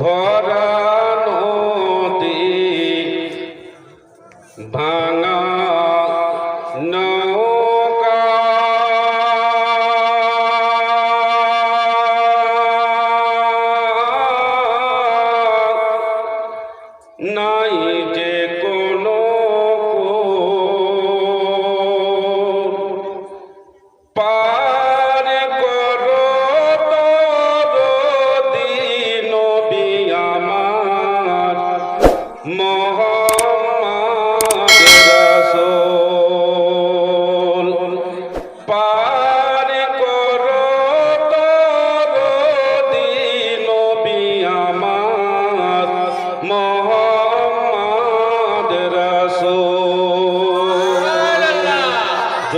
ধরা নদী ভাঙা নৌকা। নাই যে কোনো পা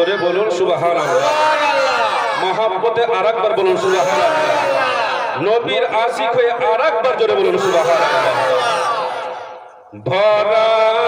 জোরে বলুন সুবাহান মহাব্বতে আর একবার বলুন সুবাহান নবীর আশিক হয়ে আর একবার জোরে বলুন সুবাহান ভরা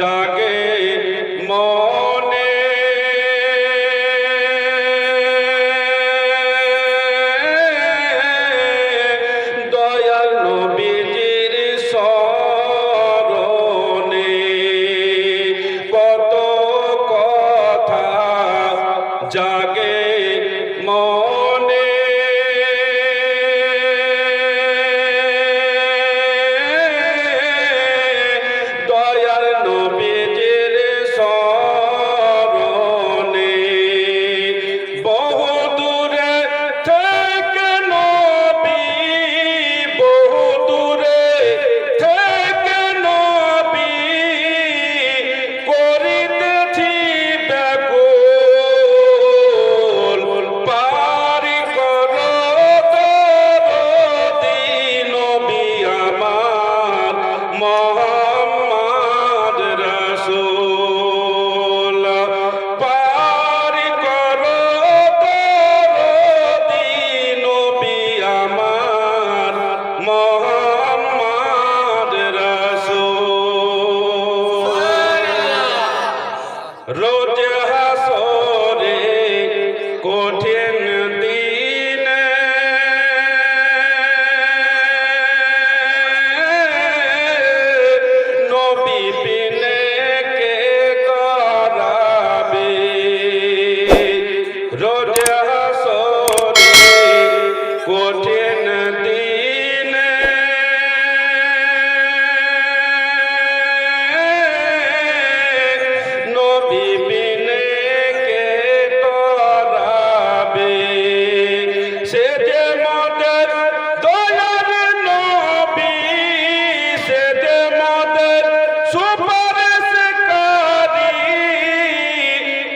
ਜਾਗੇ ರೋ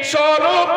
স্বরূপ